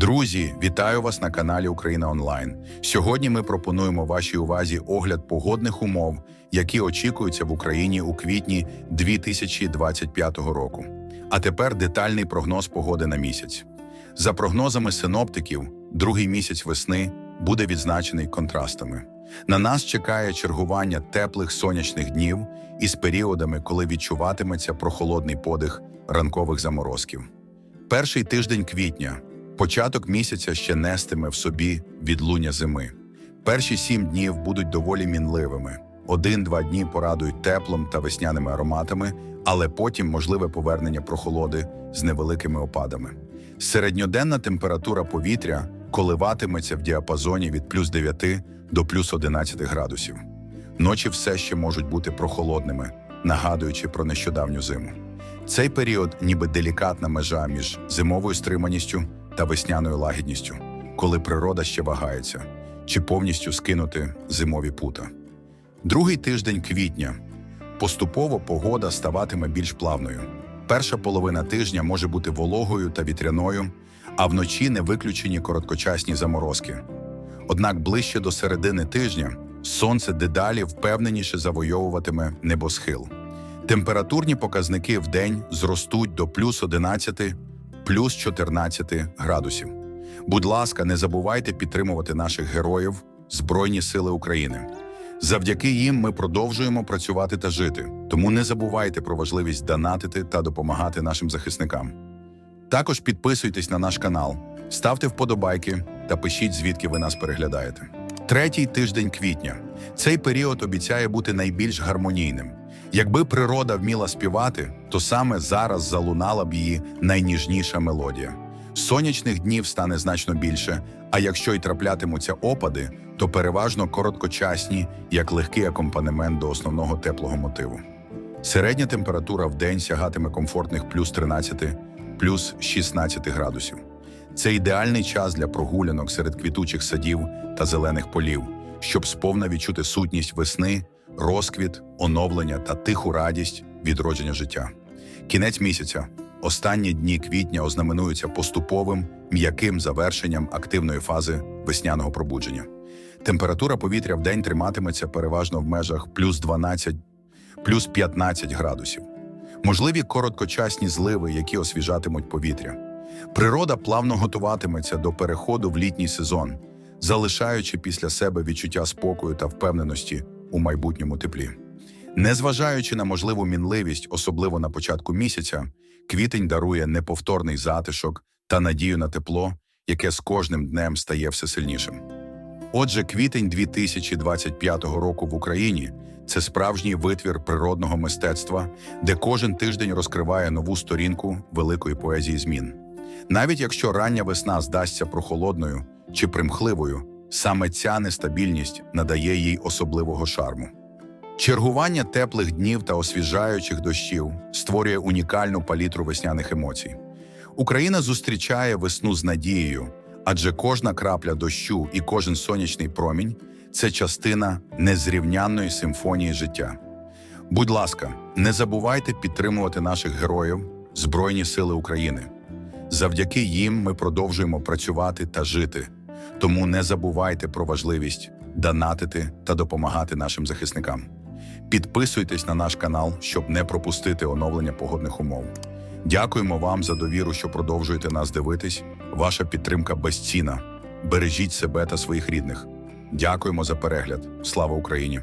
Друзі, вітаю вас на каналі Україна Онлайн. Сьогодні ми пропонуємо вашій увазі огляд погодних умов, які очікуються в Україні у квітні 2025 року. А тепер детальний прогноз погоди на місяць. За прогнозами синоптиків, другий місяць весни буде відзначений контрастами. На нас чекає чергування теплих сонячних днів із періодами, коли відчуватиметься прохолодний подих ранкових заморозків. Перший тиждень квітня початок місяця ще нестиме в собі відлуння зими. Перші сім днів будуть доволі мінливими. Один-два дні порадують теплом та весняними ароматами, але потім можливе повернення прохолоди з невеликими опадами. Середньоденна температура повітря коливатиметься в діапазоні від плюс 9 до плюс 11 градусів. Ночі все ще можуть бути прохолодними, нагадуючи про нещодавню зиму. Цей період ніби делікатна межа між зимовою стриманістю та весняною лагідністю, коли природа ще вагається, чи повністю скинути зимові пута. Другий тиждень квітня поступово погода ставатиме більш плавною. Перша половина тижня може бути вологою та вітряною, а вночі не виключені короткочасні заморозки. Однак ближче до середини тижня сонце дедалі впевненіше завойовуватиме небосхил. Температурні показники в день зростуть до плюс 11, плюс 14 градусів. Будь ласка, не забувайте підтримувати наших героїв Збройні Сили України. Завдяки їм ми продовжуємо працювати та жити. Тому не забувайте про важливість донатити та допомагати нашим захисникам. Також підписуйтесь на наш канал, ставте вподобайки та пишіть, звідки ви нас переглядаєте. Третій тиждень квітня. Цей період обіцяє бути найбільш гармонійним. Якби природа вміла співати, то саме зараз залунала б її найніжніша мелодія. Сонячних днів стане значно більше, а якщо й траплятимуться опади, то переважно короткочасні, як легкий акомпанемент до основного теплого мотиву. Середня температура в день сягатиме комфортних плюс 13, плюс 16 градусів. Це ідеальний час для прогулянок серед квітучих садів та зелених полів, щоб сповна відчути сутність весни, розквіт, оновлення та тиху радість відродження життя. Кінець місяця, останні дні квітня ознаменуються поступовим м'яким завершенням активної фази весняного пробудження. Температура повітря в день триматиметься переважно в межах плюс 12, плюс 15 градусів. Можливі короткочасні зливи, які освіжатимуть повітря. Природа плавно готуватиметься до переходу в літній сезон, залишаючи після себе відчуття спокою та впевненості у майбутньому теплі. Незважаючи на можливу мінливість, особливо на початку місяця, квітень дарує неповторний затишок та надію на тепло, яке з кожним днем стає все сильнішим. Отже, квітень 2025 року в Україні це справжній витвір природного мистецтва, де кожен тиждень розкриває нову сторінку великої поезії змін. Навіть якщо рання весна здасться прохолодною чи примхливою, саме ця нестабільність надає їй особливого шарму. Чергування теплих днів та освіжаючих дощів створює унікальну палітру весняних емоцій. Україна зустрічає весну з надією, адже кожна крапля дощу і кожен сонячний промінь це частина незрівнянної симфонії життя. Будь ласка, не забувайте підтримувати наших героїв Збройні Сили України. Завдяки їм ми продовжуємо працювати та жити. Тому не забувайте про важливість донатити та допомагати нашим захисникам. Підписуйтесь на наш канал, щоб не пропустити оновлення погодних умов. Дякуємо вам за довіру, що продовжуєте нас дивитись. Ваша підтримка безцінна. Бережіть себе та своїх рідних. Дякуємо за перегляд. Слава Україні!